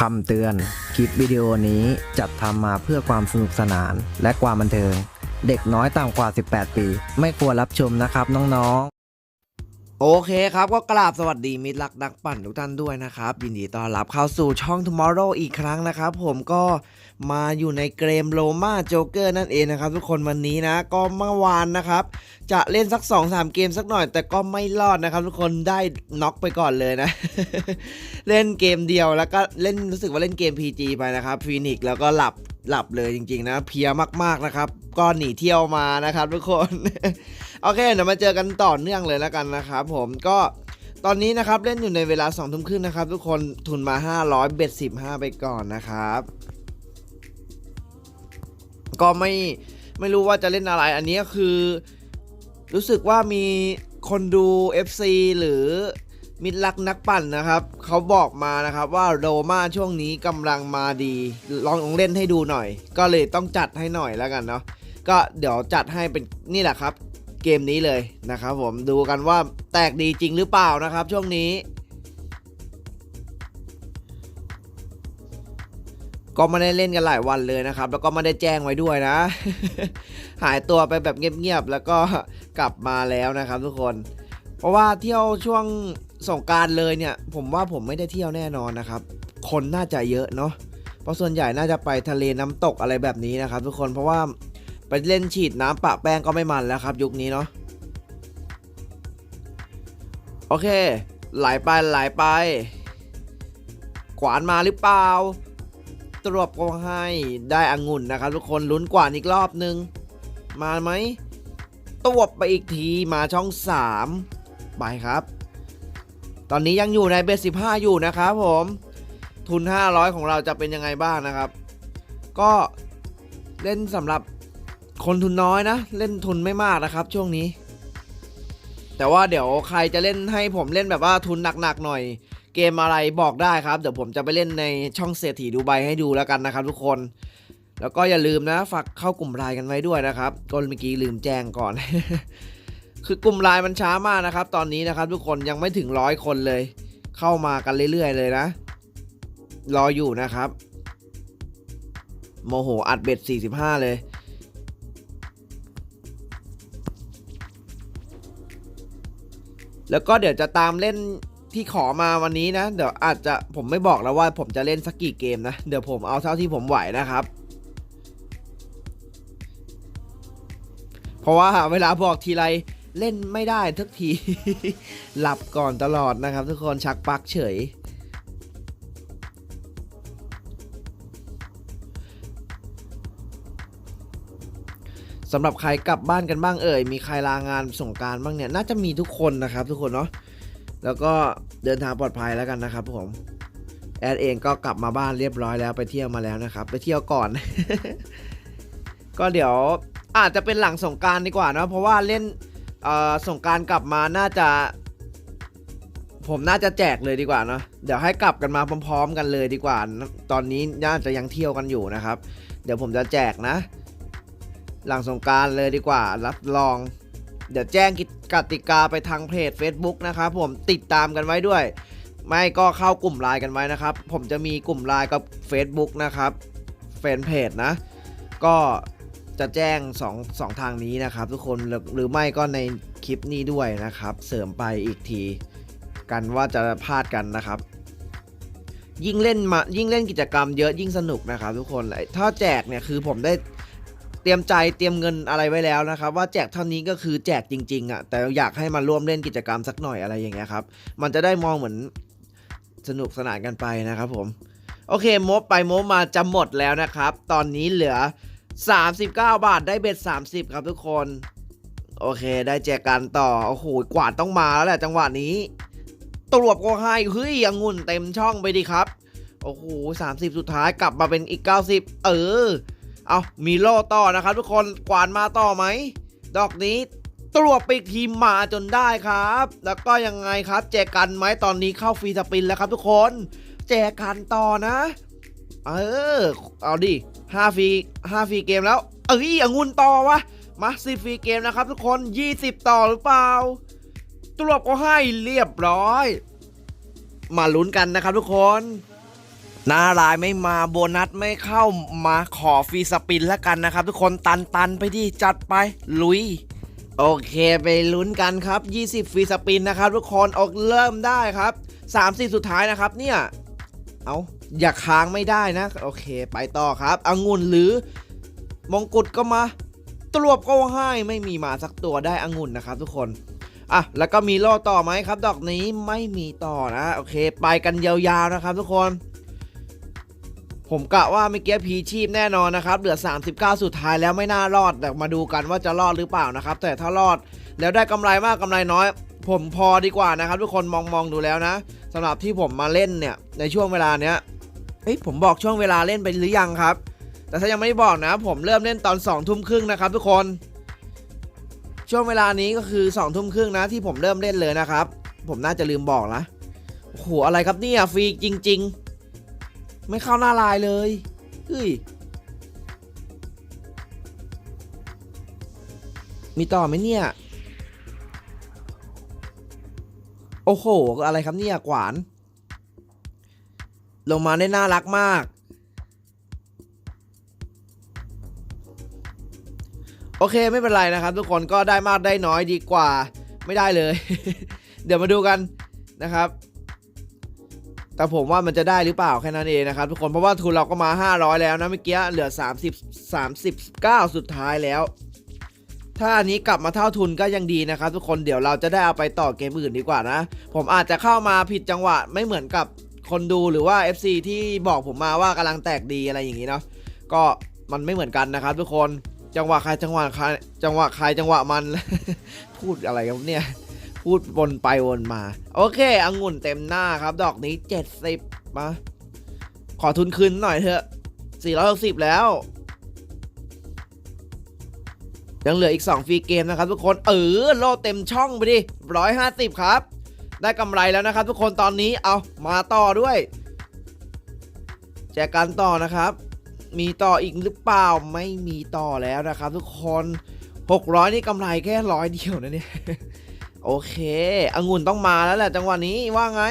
คำเตือน คลิปวิดีโอนี้จัดทำมาเพื่อความสนุกสนานและความบันเทิง เด็กน้อยต่ำกว่า 18 ปี ไม่ควรรับชมนะครับน้องๆ โอเคครับก็กราบสวัสดีมิตรรักนักปั่นทุกท่านด้วยนะครับ ยินดีต้อนรับเข้าสู่ช่อง Tomorrow อีกครั้งนะครับ ผมก็ มาอยู่ในเกมโลมาโจเกอร์นั่นเองนะครับ ทุกคนวันนี้นะ ก็เมื่อวานนะครับ จะเล่นสัก 2-3 เกมสักหน่อย แต่ก็ไม่รอดนะครับ ทุกคนได้น็อกไปก่อนเลยนะ เล่นเกมเดียวแล้วก็เล่นรู้สึกว่าเล่นเกม PG ไปนะครับฟีนิกแล้วก็หลับหลับเลยจริงๆนะ เพียมากๆนะครับ ก็หนีเที่ยวมานะครับ ทุกคน โอเคเดี๋ยวมาเจอกันต่อเนื่องเลยแล้วกันนะครับผมก็ตอนนี้นะครับเล่นอยู่ในเวลา2ทุ่มครึ่งนะครับ ทุกคนทุนมา 500 เบ็ด 15 ไปก่อนนะครับ ก็ไม่ไม่รู้ว่าจะเล่นอะไร อันนี้คือ รู้สึกว่ามีคนดู FC หรือมิตรรักนักปั่นนะครับเขาบอกมานะครับว่าโรมาช่วงนี้กำลังมาดี ลองลองเล่นให้ดูหน่อย ก็เลยต้องจัดให้หน่อยแล้วกันเนาะก็เดี๋ยวจัดให้เป็นนี่แหละครับ เกมนี้เลยนะครับผมดูกันว่าแตกดีจริงหรือเปล่านะครับ ช่วงนี้ ก็ไม่ได้เล่นกันหลายวันเลยนะครับ แล้วก็ไม่ได้แจ้งไว้ด้วยนะ หายตัวไปแบบเงียบๆแล้วก็กลับมาแล้วนะครับ ทุกคน เพราะว่าเที่ยวช่วงสงการเลยเนี่ย ผมว่าผมไม่ได้เที่ยวแน่นอนนะครับ คนน่าจะเยอะเนาะเพราะส่วนใหญ่น่าจะไปทะเลน้ำตกอะไรแบบนี้นะครับ ทุกคนเพราะว่าไปเล่นฉีดน้ำปะแป้งก็ไม่มันแล้วครับ ยุคนี้เนาะโอเคไหลไปไหลไปขวานมาหรือเปล่า ตรวจก็ให้ได้องุ่นนะครับ ทุกคนลุ้นกว่าอีกรอบนึง มาไหมตวบไปอีกทีมาช่อง 3 ไปครับ ตอนนี้ยังอยู่ในเบส15 อยู่นะครับผม ทุน 500 ของเราจะเป็นยังไงบ้างนะครับ ก็เล่นสำหรับคนทุนน้อยนะ เล่นทุนไม่มากนะครับ ช่วงนี้ แต่ว่าเดี๋ยวใครจะเล่นให้ผมเล่นแบบว่าทุนหนักๆหน่อย เกมอะไรบอกได้ครับ เดี๋ยวผมจะไปเล่นในช่องเศรษฐีดูไบให้ดูแล้วกันนะครับทุกคน แล้วก็อย่าลืมนะฝากเข้ากลุ่มไลน์กันไว้ด้วยนะครับก็เมื่อกี้ลืมแจ้งก่อน คือกลุ่มไลน์มันช้ามากนะครับ ตอนนี้นะครับ ทุกคนยังไม่ถึงร้อยคนเลย เข้ามากันเรื่อยๆเลยนะ รออยู่นะครับ โมโหอัดเบ็ด 45 เลยแล้วก็เดี๋ยวจะตามเล่น ที่ขอมาวันนี้นะ เดี๋ยวอาจจะผมไม่บอกแล้วว่าผมจะเล่นสักกี่เกมนะ เดี๋ยวผมเอาเท่าที่ผมไหวนะครับ เพราะว่าเวลาบอกทีไรเล่นไม่ได้ทุกที หลับก่อนตลอดนะครับ ทุกคนชักปักเฉย สำหรับใครกลับบ้านกันบ้างเอ่ย มีใครลางานส่งการบ้างเนี่ย น่าจะมีทุกคนนะครับทุกคนเนาะ แล้วก็เดินทางปลอดภัยแล้วกันนะครับผมแอดเองก็กลับมาบ้านเรียบร้อยแล้วไปเที่ยวมาแล้วนะครับ ไปเที่ยวก่อน ก็เดี๋ยวอาจจะเป็นหลังสงการดีกว่านะเพราะว่าเล่นสงการกลับมาน่าจะ ผมน่าจะแจกเลยดีกว่าเนาะเดี๋ยวให้กลับกันมาพร้อม ๆ กันเลยดีกว่า ตอนนี้น่าจะยังเที่ยวกันอยู่นะครับ เดี๋ยวผมจะแจกนะ หลังสงการเลยดีกว่า รับรอง เดี๋ยวแจ้งก กติกาไปทางเพจ Facebook นะครับผมติดตามกันไว้ด้วย ไม่ก็เข้ากลุ่มไลน์กันไว้นะครับ ผมจะมีกลุ่มไลน์กับ Facebook นะครับแฟนเพจนะ ก็จะแจ้ง2 2ทางนี้นะครับ ทุกคนหรหรือไม่ก็ในคลิปนี้ด้วยนะครับ เสริมไปอีกที กันว่าจะพลาดกันนะครับ ยิ่งเล่นมายิ่งเล่นกิจกรรมเยอะยิ่งสนุกนะครับ ทุกคนถ้าแจกเนี่ยคือผมได้ เตรียมใจเตรียมเงินอะไรไว้แล้วนะครับ ว่าแจกเท่านี้ก็คือแจกจริง ๆอะ่ะแต่อยากให้มาร่วมเล่นกิจกรรมสักหน่อยอะไรอย่างเงี้ยครับมันจะได้มองเหมือนสนุกสนานกันไปนะครับผมโอเคมบไปมบมาจะหมดแล้วนะครับ ตอนนี้เหลือ 39 บาทได้เบ็ด 30 ครับทุกคน โอเคได้แจกกันต่อโอ้โหกวาดต้องมาแล้วแหละจังหวะนี้ตรวจก็ให้เฮ้ยองุ่นเต็มช่องไปดีครับ โอ้โห30 สุดท้ายกลับมาเป็นอีก 90 เออ เอามีโล่ต่อนะครับ ทุกคนกวาดมาต่อไหม ดอกนี้ตรวจปีกทีมมาจนได้ครับ แล้วก็ยังไงครับแจกกันไหมตอนนี้เข้าฟรีสปินแล้วครับทุกคน แจกกันต่อนะ เออ เอาดิห้าฟรีห้าฟรีเกมแล้ว เอ้ยองุ่นต่อวะ มาสิฟรีเกมนะครับทุกคน 20 ต่อหรือเปล่า ตรวจก็ให้เรียบร้อย มาลุ้นกันนะครับทุกคน หน้ารายไม่มาโบนัสไม่เข้ามาขอฟรีสปินแล้วกันนะครับ ทุกคนตันตันไปดิจัดไปลุย โอเคไปลุ้นกันครับ 20ฟรีสปินนะครับ ทุกคนออกเริ่มได้ครับ 30 สุดท้ายนะครับเนี่ยเอาอย่าค้างไม่ได้นะ โอเคไปต่อครับองุ่นหรือมงกุฎก็มาตรวจก็ให้ไม่มีมาสักตัวได้องุ่นนะครับ ทุกคนอะแล้วก็มีโล่ต่อไหมครับ ดอกนี้ไม่มีต่อนะ โอเค ไปกันยาวๆนะครับ ทุกคน ผมกะว่าเมื่อกี้พีชีพแน่นอนนะครับ เหลือ 39 สุดท้ายแล้วไม่น่ารอด แต่มาดูกันว่าจะรอดหรือเปล่านะครับ แต่ถ้ารอดแล้วได้กำไรมากกำไรน้อย ผมพอดีกว่านะครับ ทุกคนมองมองๆดูแล้วนะสำหรับที่ผมมาเล่นเนี่ยในช่วงเวลาเนี้ยเฮ้ยผมบอกช่วงเวลาเล่นไปหรือยังครับ แต่ถ้ายังไม่ได้บอกนะ ผมเริ่มเล่นตอน2องทุ่มครึ่งนะครับ ทุกคน ช่วงเวลานี้ก็คือ2องทุ่มครึ่งนะที่ผมเริ่มเล่นเลยนะครับ ผมน่าจะลืมบอกนะโอ้โหอะไรครับเนี่ยฟรีจริง ๆ ไม่เข้าหน้าลายเลยเฮ้ยมีต่อไหมเนี่ย โอ้โห อะไรครับเนี่ยกวาน ลงมาได้น่ารักมาก โอเคไม่เป็นไรนะครับทุกคนก็ได้มากได้น้อยดีกว่า ไม่ได้เลย เดี๋ยวมาดูกันนะครับ แต่ผมว่ามันจะได้หรือเปล่าแค่นั้นเองนะครับทุกคนเพราะว่าทุนเราก็มา 500 แล้วนะเมื่อกี้เหลือ 30 39 สุดท้ายแล้ว ถ้าอันนี้กลับมาเท่าทุนก็ยังดีนะครับ ทุกคนเดี๋ยวเราจะได้เอาไปต่อเกมอื่นดีกว่านะ ผมอาจจะเข้ามาผิดจังหวะไม่เหมือนกับคนดูหรือว่า FC ที่บอกผมมาว่ากำลังแตกดีอะไรอย่างนี้เนาะก็มันไม่เหมือนกันนะครับ ทุกคนจังหวะใครจังหวะใครจังหวะใครจังหวะมัน พูดอะไรครับเนี่ย พูดวนไปวนมา โอเคองุ่นเต็มหน้าครับ ดอกนี้ 70 มา ขอทุนคืนหน่อยเถอะ 460 แล้ว ยังเหลืออีก 2 ฟรีเกมนะครับทุกคน เออ โลเต็มช่องไปดิ 150 ครับ ได้กำไรแล้วนะครับทุกคนตอนนี้เอามาต่อด้วย แจกกันต่อนะครับ มีต่ออีกหรือเปล่าไม่มีต่อแล้วนะครับ ทุกคน 600 นี่กำไรแค่ร้อยเดียวนะเนี่ย โอเคองุ่นต้องมาแล้วแหละจังหวะนี้ว่าไง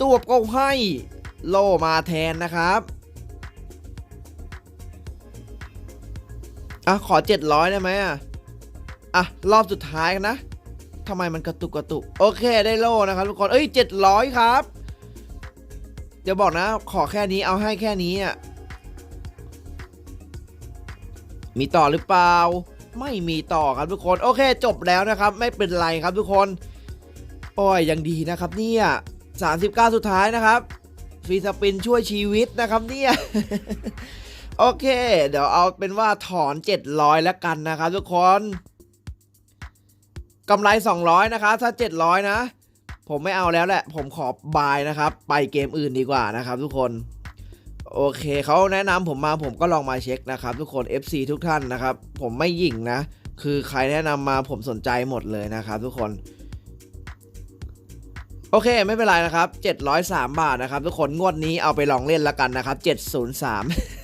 ตัวบก็ให้โลมาแทนนะครับอะขอ 700 ได้ไหมอะอะรอบสุดท้ายนนะทำไมมันกระตุกกระตุกโอเคได้โลนะครับทุกคนเอ้ย 700 ครับเดี๋ยวบอกนะ ขอแค่นี้เอาให้แค่นี้อะมีต่อหรือเปล่า ไม่มีต่อครับทุกคนโอเคจบแล้วนะครับ ไม่เป็นไรครับทุกคนโอ้ยยังดีนะครับเนี่ย39 สุดท้ายนะครับฟรีสปินช่วยชีวิตนะครับเนี่ยโอเค เดี๋ยวเอาเป็นว่าถอน 700 แล้วกันนะครับ ทุกคนกำไร 200 นะครับ ถ้า 700 นะ ผมไม่เอาแล้วแหละ ผมขอบายนะครับ ไปเกมอื่นดีกว่านะครับ ทุกคน โอเคเขาแนะนำผมมาผมก็ลองมาเช็คนะครับ ทุกคน FC ทุกท่านนะครับ ผมไม่หยิ่งนะ คือใครแนะนำมาผมสนใจหมดเลยนะครับ ทุกคน โอเคไม่เป็นไรนะครับ 703 บาทนะครับ ทุกคนงวดนี้เอาไปลองเล่นแล้วกันนะครับ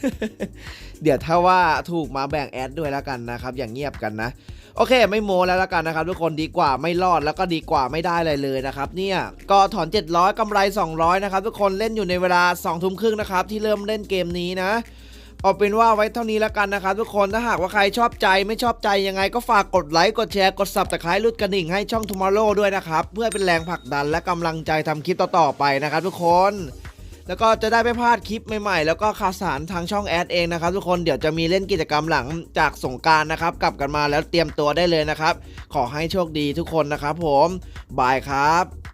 703 เดี๋ยวถ้าว่าถูกมาแบ่งแอดด้วยแล้วกันนะครับ อย่างเงียบกันนะ โอเค ไม่โมแล้วล้วกันนะครับทุกคนดีกว่าไม่รอดแล้วก็ดีกว่าไม่ได้อะไรเลยนะครับเนี่ยก็ถอน 700กำไร 200 นะครับทุกคนเล่นอยู่ในเวลา2ทุ่มครึ่งนะครับที่เริ่มเล่นเกมนี้นะเอาเป็นว่าไว้เท่านี้แล้วกันนะครับทุกคนถ้าหากว่าใครชอบใจไม่ชอบใจยังไงก็ฝากกดไลค์กดแชร์กด subscribe รุดกระดิ่งให้ช่อง Tomorrow ด้วยนะครับ เพื่อเป็นแรงผลักดันและกำลังใจทำคลิปต่อๆไปนะครับทุกคน แล้วก็จะได้ไม่พลาดคลิปใหม่ๆ แล้วก็ข่าวสารทางช่องแอดเองนะครับทุกคนเดี๋ยวจะมีเล่นกิจกรรมหลังจากสงการนะครับกลับกันมาแล้วเตรียมตัวได้เลยนะครับ ขอให้โชคดีทุกคนนะครับผมบายครับ